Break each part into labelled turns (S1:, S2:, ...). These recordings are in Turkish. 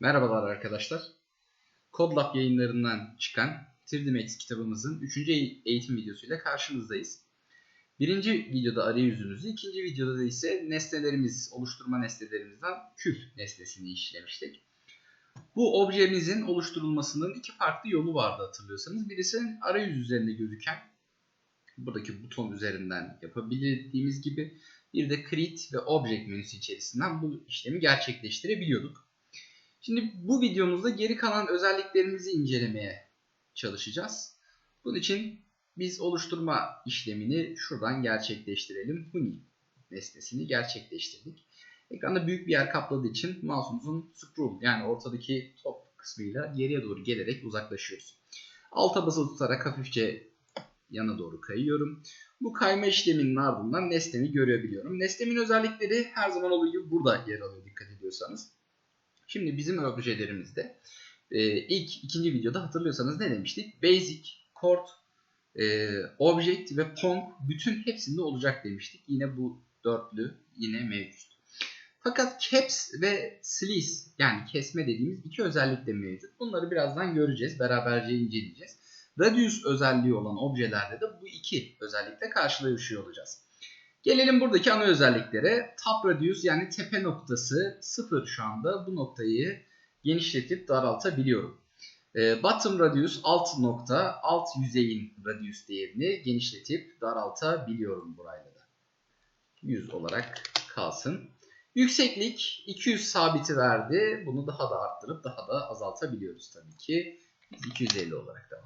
S1: Merhabalar arkadaşlar. CodeLab yayınlarından çıkan 3D Max kitabımızın 3. eğitim videosuyla karşınızdayız. Birinci videoda arayüzümüzü, ikinci videoda da ise nesnelerimiz, oluşturma nesnelerimizden küf nesnesini işlemiştik. Bu objemizin oluşturulmasının iki farklı yolu vardı hatırlıyorsanız. Birisi arayüz üzerinde gözüken, buradaki buton üzerinden yapabildiğimiz gibi bir de create ve object menüsü içerisinden bu işlemi gerçekleştirebiliyorduk. Şimdi bu videomuzda geri kalan özelliklerimizi incelemeye çalışacağız. Bunun için biz oluşturma işlemini şuradan gerçekleştirelim. Huni nesnesini gerçekleştirdik. Ekranda büyük bir yer kapladığı için mouse'umuzun scroll yani ortadaki top kısmıyla geriye doğru gelerek uzaklaşıyoruz. Alta basılı tutarak hafifçe yana doğru kayıyorum. Bu kayma işleminin ardından nesnemi görebiliyorum. Nesnemin özellikleri her zaman olduğu gibi burada yer alıyor dikkat ediyorsanız. Şimdi bizim objelerimizde e, ilk ikinci videoda hatırlıyorsanız ne demiştik? Basic, Chord, e, Object ve Pong bütün hepsinde olacak demiştik. Yine bu dörtlü yine mevcut. Fakat caps ve slice yani kesme dediğimiz iki özellik de mevcut. Bunları birazdan göreceğiz. Beraberce inceleyeceğiz. Radius özelliği olan objelerde de bu iki özellikle karşılaşıyor olacağız. Gelelim buradaki ana özelliklere. Top radius yani tepe noktası 0 şu anda. Bu noktayı genişletip daraltabiliyorum. Bottom radius alt nokta, alt yüzeyin radius değerini genişletip daraltabiliyorum burayla da. 100 olarak kalsın. Yükseklik 200 sabiti verdi. Bunu daha da arttırıp daha da azaltabiliyoruz tabii ki. Biz 250 olarak edelim.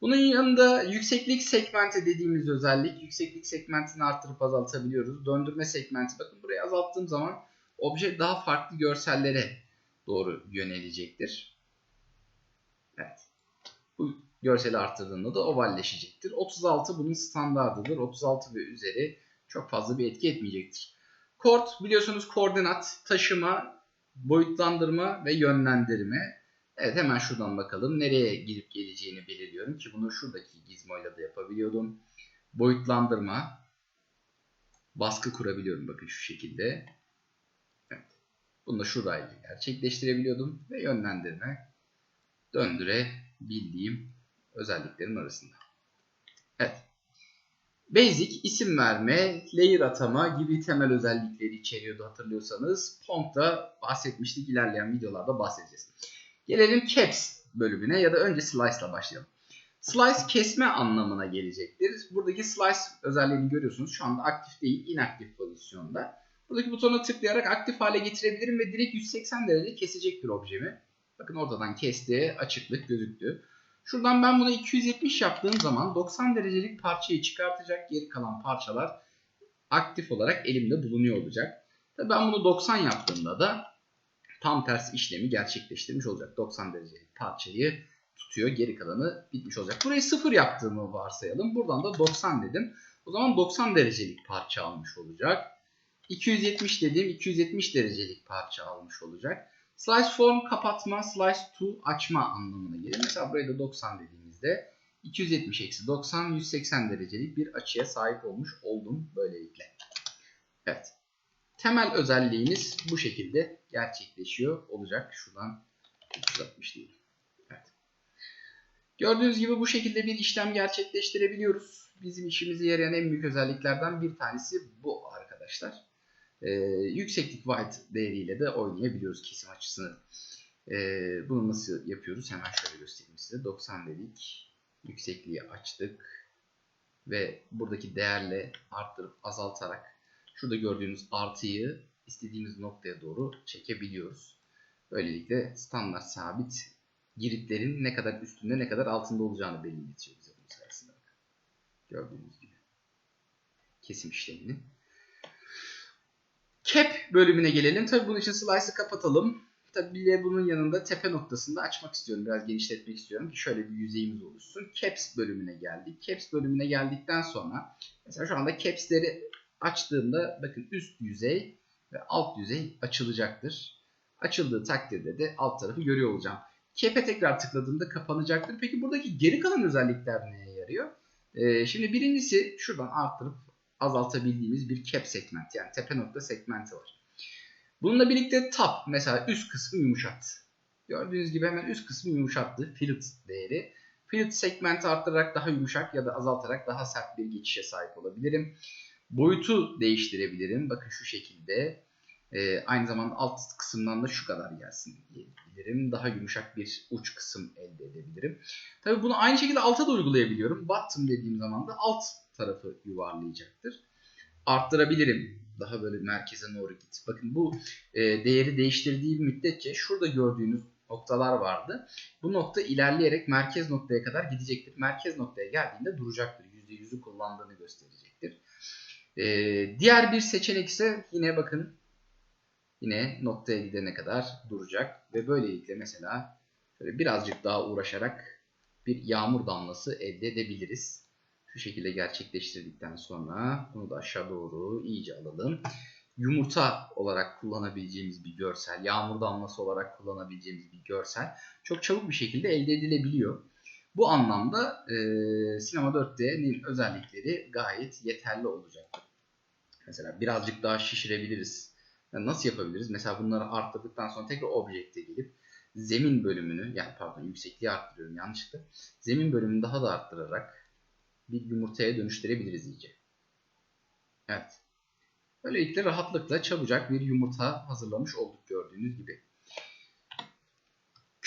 S1: Bunun yanında yükseklik segmenti dediğimiz özellik. Yükseklik segmentini arttırıp azaltabiliyoruz. Döndürme segmenti. Bakın burayı azalttığım zaman obje daha farklı görsellere doğru yönelecektir. Evet. Bu görseli arttırdığında da ovalleşecektir. 36 bunun standardıdır. 36 ve üzeri çok fazla bir etki etmeyecektir. Kord biliyorsunuz koordinat, taşıma, boyutlandırma ve yönlendirme. Evet hemen şuradan bakalım. Nereye girip geleceğini belirliyorum ki bunu şuradaki gizmoyla da yapabiliyordum. Boyutlandırma. Baskı kurabiliyorum bakın şu şekilde. Evet. Bunu da şurayla gerçekleştirebiliyordum. Ve yönlendirme döndürebildiğim özelliklerin arasında. Evet. Basic, isim verme, layer atama gibi temel özellikleri içeriyordu hatırlıyorsanız. Pong'da bahsetmiştik. ilerleyen videolarda bahsedeceğiz. Gelelim caps bölümüne ya da önce slice ile başlayalım. Slice kesme anlamına gelecektir. Buradaki slice özelliğini görüyorsunuz. Şu anda aktif değil, inaktif pozisyonda. Buradaki butona tıklayarak aktif hale getirebilirim ve direkt 180 derece kesecektir objemi. Bakın ortadan kesti, açıklık gözüktü. Şuradan ben bunu 270 yaptığım zaman 90 derecelik parçayı çıkartacak. Geri kalan parçalar aktif olarak elimde bulunuyor olacak. Ben bunu 90 yaptığımda da tam tersi işlemi gerçekleştirmiş olacak. 90 derecelik parçayı tutuyor. Geri kalanı bitmiş olacak. Burayı 0 yaptığımı varsayalım. Buradan da 90 dedim. O zaman 90 derecelik parça almış olacak. 270 dediğim 270 derecelik parça almış olacak. Slice form kapatma, slice to açma anlamına gelir. Mesela buraya da 90 dediğimizde 270 eksi 90 180 derecelik bir açıya sahip olmuş oldum böylelikle. Evet. Temel özelliğimiz bu şekilde gerçekleşiyor olacak. Şuradan 360 değil. Evet. Gördüğünüz gibi bu şekilde bir işlem gerçekleştirebiliyoruz. Bizim işimize yarayan en büyük özelliklerden bir tanesi bu arkadaşlar. Ee, yükseklik white değeriyle de oynayabiliyoruz kesim açısını. Ee, bunu nasıl yapıyoruz? Hemen şöyle göstereyim size. 90 dedik. Yüksekliği açtık. Ve buradaki değerle arttırıp azaltarak şurada gördüğünüz artıyı istediğimiz noktaya doğru çekebiliyoruz. Böylelikle standart sabit giritlerin ne kadar üstünde ne kadar altında olacağını belirletiyor bize bunun sayesinde. Gördüğünüz gibi. Kesim işleminin. Cap bölümüne gelelim. Tabi bunun için slice'ı kapatalım. Tabi bir de bunun yanında tepe noktasında açmak istiyorum. Biraz genişletmek istiyorum ki şöyle bir yüzeyimiz oluşsun. Caps bölümüne geldik. Caps bölümüne geldikten sonra mesela şu anda caps'leri açtığımda bakın üst yüzey ve alt yüzey açılacaktır. Açıldığı takdirde de alt tarafı görüyor olacağım. Cap'e tekrar tıkladığımda kapanacaktır. Peki buradaki geri kalan özellikler neye yarıyor? Ee, şimdi birincisi şuradan arttırıp azaltabildiğimiz bir cap segment yani tepe nokta segmenti var. Bununla birlikte top mesela üst kısmı yumuşat. Gördüğünüz gibi hemen üst kısmı yumuşattı. Fillet değeri. Fillet segmenti arttırarak daha yumuşak ya da azaltarak daha sert bir geçişe sahip olabilirim. Boyutu değiştirebilirim. Bakın şu şekilde. Ee, aynı zamanda alt kısımdan da şu kadar gelsin diyebilirim. Daha yumuşak bir uç kısım elde edebilirim. Tabi bunu aynı şekilde alta da uygulayabiliyorum. Bottom dediğim zaman da alt tarafı yuvarlayacaktır. Arttırabilirim. Daha böyle merkeze doğru git. Bakın bu e, değeri değiştirdiği müddetçe şurada gördüğünüz noktalar vardı. Bu nokta ilerleyerek merkez noktaya kadar gidecektir. Merkez noktaya geldiğinde duracaktır. %100'ü kullandığını gösterecektir. Ee, diğer bir seçenek ise yine bakın yine noktaya gidene kadar duracak ve böylelikle mesela şöyle birazcık daha uğraşarak bir yağmur damlası elde edebiliriz. Şu şekilde gerçekleştirdikten sonra bunu da aşağı doğru iyice alalım. Yumurta olarak kullanabileceğimiz bir görsel, yağmur damlası olarak kullanabileceğimiz bir görsel çok çabuk bir şekilde elde edilebiliyor. Bu anlamda e, Sinema 4D'nin özellikleri gayet yeterli olacaktır. Mesela birazcık daha şişirebiliriz. Yani nasıl yapabiliriz? Mesela bunları arttırdıktan sonra tekrar Object'e gelip zemin bölümünü, yani pardon yüksekliği arttırıyorum yanlışlıkla. Zemin bölümünü daha da arttırarak bir yumurtaya dönüştürebiliriz iyice. Evet. Böylelikle rahatlıkla çabucak bir yumurta hazırlamış olduk gördüğünüz gibi.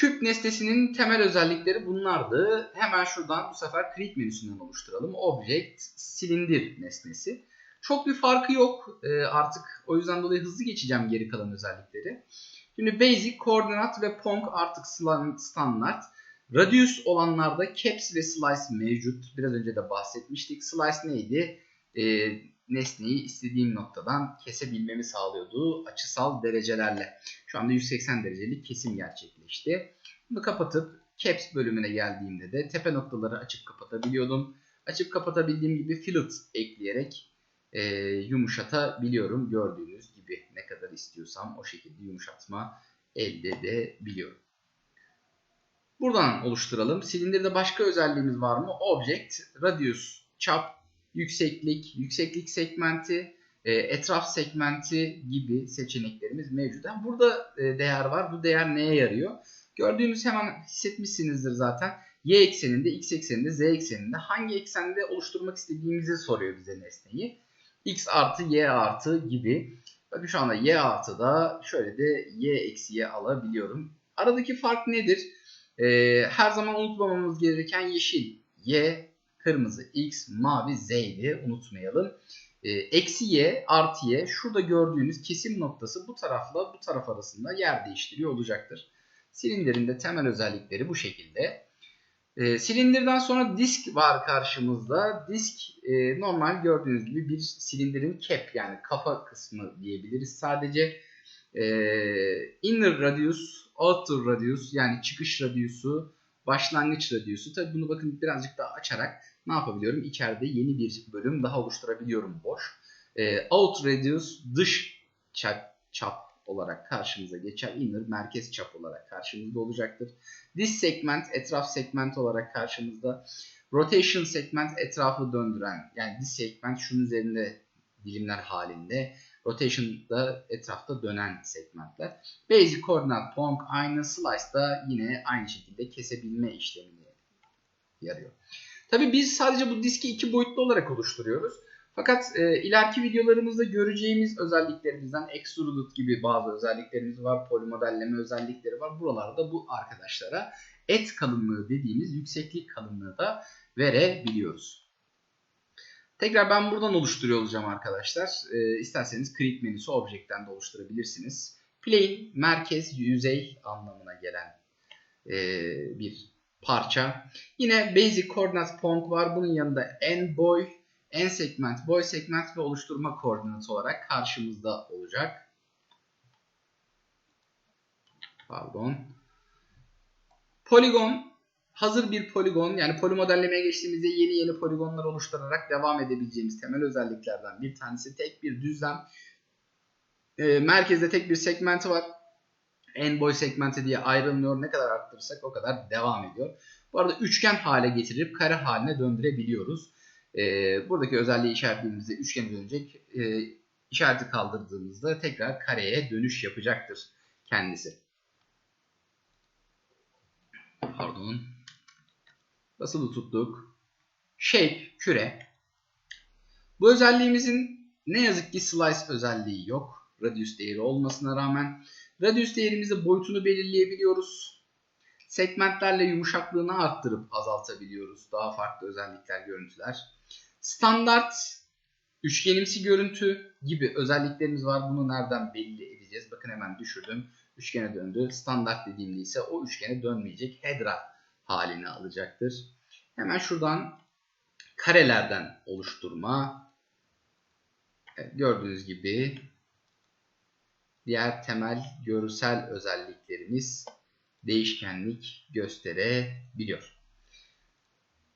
S1: Küp nesnesinin temel özellikleri bunlardı. Hemen şuradan bu sefer create menüsünden oluşturalım. Object, silindir nesnesi. Çok bir farkı yok e, artık. O yüzden dolayı hızlı geçeceğim geri kalan özellikleri. Şimdi basic, koordinat ve pong artık standart. Radius olanlarda caps ve slice mevcut. Biraz önce de bahsetmiştik. Slice neydi? E, nesneyi istediğim noktadan kesebilmemi sağlıyordu açısal derecelerle. Şu anda 180 derecelik kesim gerçekleşti. Bunu kapatıp caps bölümüne geldiğimde de tepe noktaları açıp kapatabiliyordum. Açıp kapatabildiğim gibi fillet ekleyerek e, yumuşatabiliyorum. Gördüğünüz gibi ne kadar istiyorsam o şekilde yumuşatma elde edebiliyorum. Buradan oluşturalım. Silindirde başka özelliğimiz var mı? Object, radius, çap, yükseklik, yükseklik segmenti, e, etraf segmenti gibi seçeneklerimiz mevcut. Yani burada e, değer var. Bu değer neye yarıyor? Gördüğünüz hemen hissetmişsinizdir zaten. Y ekseninde, X ekseninde, Z ekseninde hangi eksende oluşturmak istediğimizi soruyor bize nesneyi. X artı Y artı gibi. Bakın şu anda Y artı da şöyle de Y eksi Y alabiliyorum. Aradaki fark nedir? Ee, her zaman unutmamamız gereken yeşil Y, kırmızı X, mavi Z'ydi unutmayalım. Ee, eksi Y artı Y şurada gördüğünüz kesim noktası bu tarafla bu taraf arasında yer değiştiriyor olacaktır. Silindirin de temel özellikleri bu şekilde. E, silindirden sonra disk var karşımızda. Disk e, normal gördüğünüz gibi bir silindirin cap yani kafa kısmı diyebiliriz. Sadece e, inner radius, outer radius yani çıkış radiusu, başlangıç radiusu. Tabi bunu bakın birazcık daha açarak ne yapabiliyorum? İçeride yeni bir bölüm daha oluşturabiliyorum boş. E, out radius dış çap, çap olarak karşımıza geçer. Inner merkez çap olarak karşımızda olacaktır. This segment etraf segment olarak karşımızda. Rotation segment etrafı döndüren yani this segment şunun üzerinde dilimler halinde. Rotation da etrafta dönen segmentler. Basic coordinate point aynı. Slice da yine aynı şekilde kesebilme işlemini yarıyor. Tabi biz sadece bu diski iki boyutlu olarak oluşturuyoruz. Fakat e, ileriki videolarımızda göreceğimiz özelliklerimizden extruded gibi bazı özelliklerimiz var. Polimodelleme özellikleri var. Buralarda bu arkadaşlara et kalınlığı dediğimiz yükseklik kalınlığı da verebiliyoruz. Tekrar ben buradan oluşturuyor olacağım arkadaşlar. E, isterseniz create menüsü object'ten de oluşturabilirsiniz. Plane merkez yüzey anlamına gelen e, bir parça. Yine basic coordinate point var. Bunun yanında end boy en segment, boy segment ve oluşturma koordinatı olarak karşımızda olacak. Pardon. Poligon hazır bir poligon yani polimodellemeye geçtiğimizde yeni yeni poligonlar oluşturarak devam edebileceğimiz temel özelliklerden bir tanesi tek bir düzlem. E, merkezde tek bir segmenti var. En boy segmenti diye ayrılmıyor. Ne kadar arttırırsak o kadar devam ediyor. Bu arada üçgen hale getirip kare haline döndürebiliyoruz. E, buradaki özelliği işaretlediğimizde üçgen dönecek. E, işareti kaldırdığımızda tekrar kareye dönüş yapacaktır kendisi. Pardon. Basılı tuttuk. Shape, küre. Bu özelliğimizin ne yazık ki slice özelliği yok. Radius değeri olmasına rağmen. Radius değerimizi boyutunu belirleyebiliyoruz. Segmentlerle yumuşaklığını arttırıp azaltabiliyoruz. Daha farklı özellikler, görüntüler. Standart üçgenimsi görüntü gibi özelliklerimiz var. Bunu nereden belli edeceğiz? Bakın hemen düşürdüm. Üçgene döndü. Standart dediğimde ise o üçgene dönmeyecek. Hedra halini alacaktır. Hemen şuradan karelerden oluşturma. Gördüğünüz gibi diğer temel görsel özelliklerimiz değişkenlik gösterebiliyor.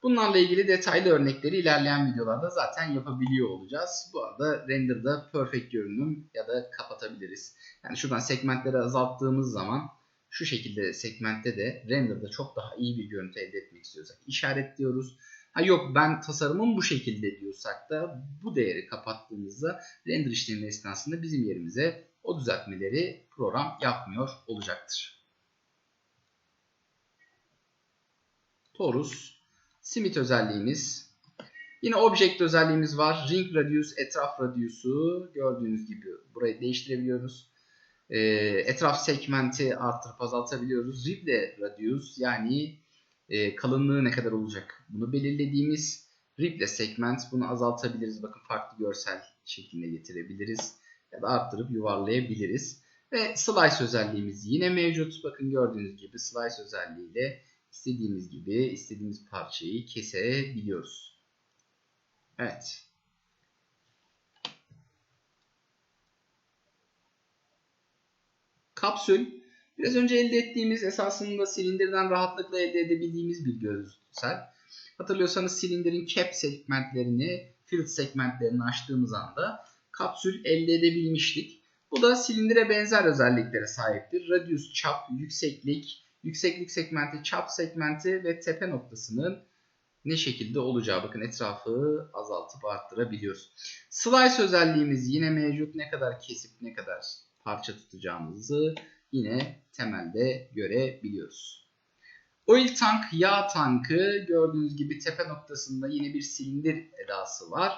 S1: Bunlarla ilgili detaylı örnekleri ilerleyen videolarda zaten yapabiliyor olacağız. Bu arada render'da perfect görünüm ya da kapatabiliriz. Yani şuradan segmentleri azalttığımız zaman şu şekilde segmentte de render'da çok daha iyi bir görüntü elde etmek istiyorsak işaretliyoruz. Ha yok ben tasarımım bu şekilde diyorsak da bu değeri kapattığımızda render işlemi esnasında bizim yerimize o düzeltmeleri program yapmıyor olacaktır. Torus, Smith özelliğimiz. Yine object özelliğimiz var. Ring radius, etraf radiusu gördüğünüz gibi burayı değiştirebiliyoruz. Ee, etraf segmenti arttırıp azaltabiliyoruz. Riple radius yani e, kalınlığı ne kadar olacak bunu belirlediğimiz riple segment bunu azaltabiliriz. Bakın farklı görsel şeklinde getirebiliriz ya da arttırıp yuvarlayabiliriz. Ve slice özelliğimiz yine mevcut. Bakın gördüğünüz gibi slice özelliğiyle istediğimiz gibi istediğimiz parçayı kesebiliyoruz. Evet. Kapsül biraz önce elde ettiğimiz esasında silindirden rahatlıkla elde edebildiğimiz bir görsel. Hatırlıyorsanız silindirin cap segmentlerini, field segmentlerini açtığımız anda kapsül elde edebilmiştik. Bu da silindire benzer özelliklere sahiptir. Radius çap, yükseklik, yükseklik segmenti, çap segmenti ve tepe noktasının ne şekilde olacağı. Bakın etrafı azaltıp arttırabiliyoruz. Slice özelliğimiz yine mevcut. Ne kadar kesip ne kadar parça tutacağımızı yine temelde görebiliyoruz. Oil tank, yağ tankı gördüğünüz gibi tepe noktasında yine bir silindir edası var.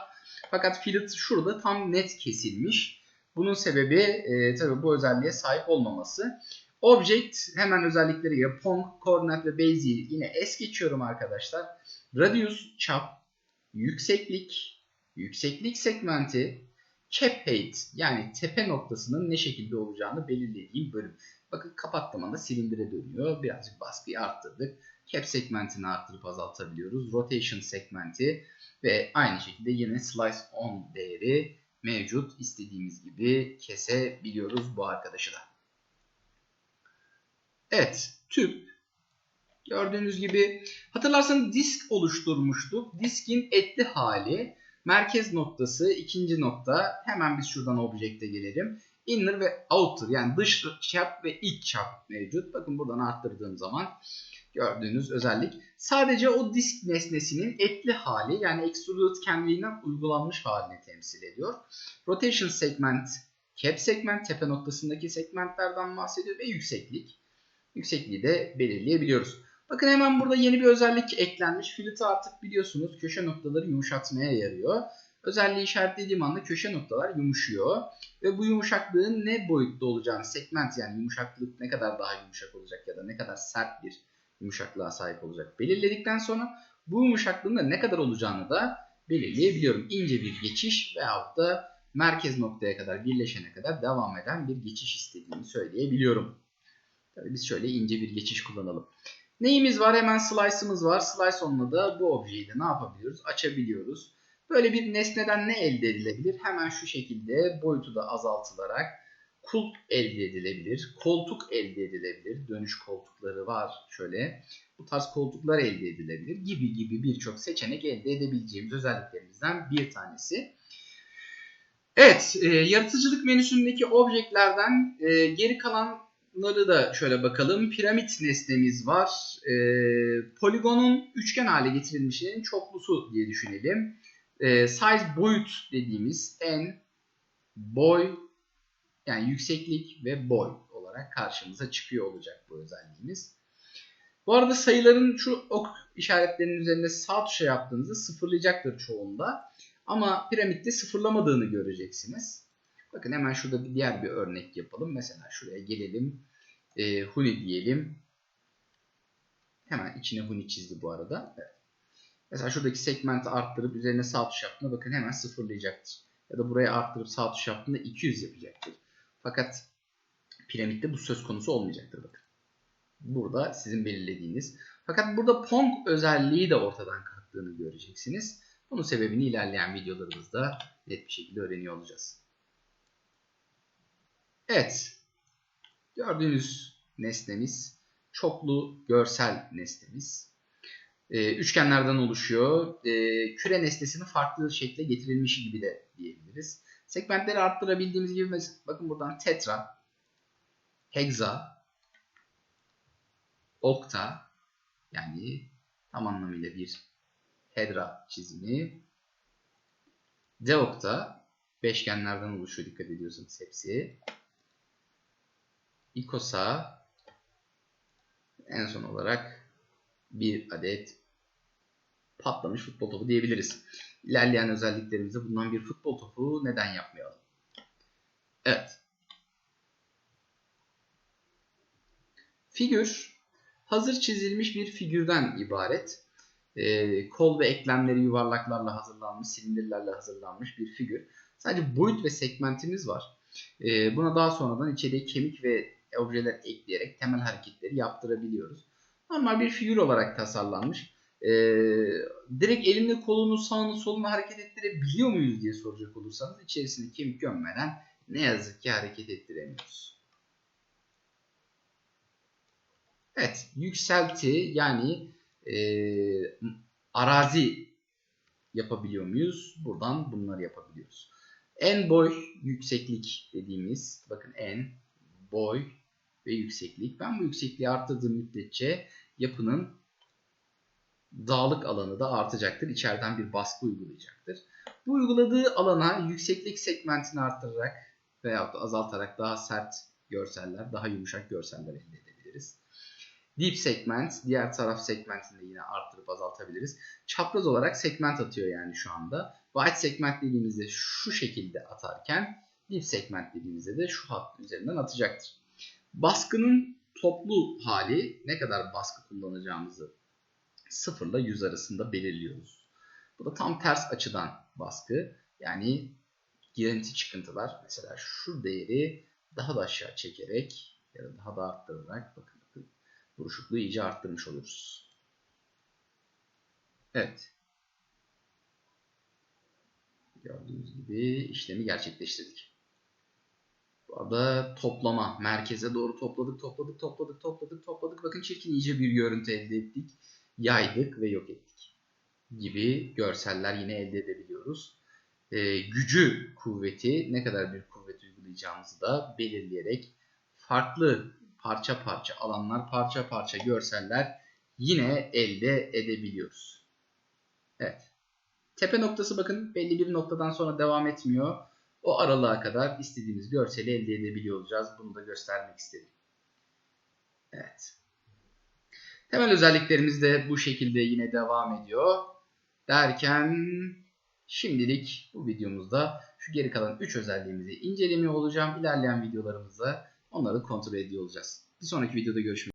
S1: Fakat fillet şurada tam net kesilmiş. Bunun sebebi e, tabi bu özelliğe sahip olmaması. Object hemen özellikleri ya Pong, Coordinate ve Bezier yine es geçiyorum arkadaşlar. Radius çap, yükseklik, yükseklik segmenti, cap height yani tepe noktasının ne şekilde olacağını belirlediğim bölüm. Bakın kapattığım anda silindire dönüyor. Birazcık baskıyı arttırdık. Cap segmentini arttırıp azaltabiliyoruz. Rotation segmenti ve aynı şekilde yine slice on değeri mevcut. İstediğimiz gibi kesebiliyoruz bu arkadaşı da. Evet, tüp. Gördüğünüz gibi hatırlarsanız disk oluşturmuştuk. Diskin etli hali, merkez noktası, ikinci nokta. Hemen biz şuradan objekte gelelim. Inner ve outer yani dış çap ve iç çap mevcut. Bakın buradan arttırdığım zaman gördüğünüz özellik. Sadece o disk nesnesinin etli hali yani extruded kendiliğinden uygulanmış halini temsil ediyor. Rotation segment, cap segment tepe noktasındaki segmentlerden bahsediyor ve yükseklik. Yüksekliği de belirleyebiliyoruz. Bakın hemen burada yeni bir özellik eklenmiş. Fillet artık biliyorsunuz köşe noktaları yumuşatmaya yarıyor. Özelliği işaretlediğim anda köşe noktalar yumuşuyor. Ve bu yumuşaklığın ne boyutta olacağını, segment yani yumuşaklık ne kadar daha yumuşak olacak ya da ne kadar sert bir yumuşaklığa sahip olacak belirledikten sonra bu yumuşaklığın da ne kadar olacağını da belirleyebiliyorum. İnce bir geçiş veyahut da merkez noktaya kadar birleşene kadar devam eden bir geçiş istediğimi söyleyebiliyorum. Tabii biz şöyle ince bir geçiş kullanalım. Neyimiz var? Hemen slice'ımız var. Slice onunla da bu objeyi de ne yapabiliyoruz? Açabiliyoruz. Böyle bir nesneden ne elde edilebilir? Hemen şu şekilde boyutu da azaltılarak kulp elde edilebilir. Koltuk elde edilebilir. Dönüş koltukları var şöyle. Bu tarz koltuklar elde edilebilir gibi gibi birçok seçenek elde edebileceğimiz özelliklerimizden bir tanesi. Evet, e, yaratıcılık menüsündeki objektlerden e, geri kalanları da şöyle bakalım. Piramit nesnemiz var. E, poligonun üçgen hale getirilmişinin çoklusu diye düşünelim. E, size boyut dediğimiz n boy yani yükseklik ve boy olarak karşımıza çıkıyor olacak bu özelliğimiz. Bu arada sayıların şu ok işaretlerinin üzerinde sağ tuşa yaptığınızda sıfırlayacaktır çoğunda. Ama piramitte sıfırlamadığını göreceksiniz. Bakın hemen şurada bir diğer bir örnek yapalım. Mesela şuraya gelelim. E, huni diyelim. Hemen içine huni çizdi bu arada. Evet. Mesela şuradaki segmenti arttırıp üzerine sağ tuş yaptığında bakın hemen sıfırlayacaktır. Ya da buraya arttırıp sağ tuş yaptığında 200 yapacaktır. Fakat piramitte bu söz konusu olmayacaktır bakın. Burada sizin belirlediğiniz. Fakat burada Pong özelliği de ortadan kalktığını göreceksiniz. Bunun sebebini ilerleyen videolarımızda net bir şekilde öğreniyor olacağız. Evet. Gördüğünüz nesnemiz çoklu görsel nesnemiz. Ee, üçgenlerden oluşuyor. Ee, küre nesnesinin farklı şekle getirilmişi gibi de diyebiliriz. Segmentleri arttırabildiğimiz gibi mesela, bakın buradan tetra, hexa, okta yani tam anlamıyla bir hedra çizimi. Deokta beşgenlerden oluşuyor dikkat ediyorsanız hepsi. İkosa en son olarak bir adet patlamış futbol topu diyebiliriz. İlerleyen özelliklerimizde bundan bir futbol topu neden yapmayalım? Evet. Figür hazır çizilmiş bir figürden ibaret. Ee, kol ve eklemleri yuvarlaklarla hazırlanmış, silindirlerle hazırlanmış bir figür. Sadece boyut ve segmentimiz var. Ee, buna daha sonradan içeriye kemik ve objeler ekleyerek temel hareketleri yaptırabiliyoruz. Normal bir figür olarak tasarlanmış. Ee, direkt elimle kolunu sağını solunu hareket ettirebiliyor muyuz diye soracak olursanız içerisine kemik gömmeden ne yazık ki hareket ettiremiyoruz. Evet, yükselti yani e, arazi yapabiliyor muyuz? Buradan bunları yapabiliyoruz. En boy yükseklik dediğimiz, bakın en boy ve yükseklik. Ben bu yüksekliği arttırdığım müddetçe yapının dağlık alanı da artacaktır. İçeriden bir baskı uygulayacaktır. Bu uyguladığı alana yükseklik segmentini arttırarak veyahut da azaltarak daha sert görseller, daha yumuşak görseller elde edebiliriz. Deep segment, diğer taraf segmentini de yine arttırıp azaltabiliriz. Çapraz olarak segment atıyor yani şu anda. Wide segment dediğimizde şu şekilde atarken deep segment dediğimizde de şu hat üzerinden atacaktır. Baskının toplu hali ne kadar baskı kullanacağımızı 0 ile 100 arasında belirliyoruz. Bu da tam ters açıdan baskı. Yani girinti çıkıntılar. Mesela şu değeri daha da aşağı çekerek ya da daha da arttırarak bakın bakın buruşukluğu iyice arttırmış oluruz. Evet. Gördüğünüz gibi işlemi gerçekleştirdik. Bu arada toplama. Merkeze doğru topladık, topladık, topladık, topladık, topladık. Bakın çirkin iyice bir görüntü elde ettik. Yaydık ve yok ettik. Gibi görseller yine elde edebiliyoruz. Ee, gücü kuvveti, ne kadar bir kuvvet uygulayacağımızı da belirleyerek farklı parça parça alanlar, parça parça görseller yine elde edebiliyoruz. Evet. Tepe noktası bakın belli bir noktadan sonra devam etmiyor. O aralığa kadar istediğimiz görseli elde edebiliyor olacağız. Bunu da göstermek istedim. Evet. Temel özelliklerimiz de bu şekilde yine devam ediyor. Derken şimdilik bu videomuzda şu geri kalan 3 özelliğimizi incelemiyor olacağım. İlerleyen videolarımızda onları kontrol ediyor olacağız. Bir sonraki videoda görüşmek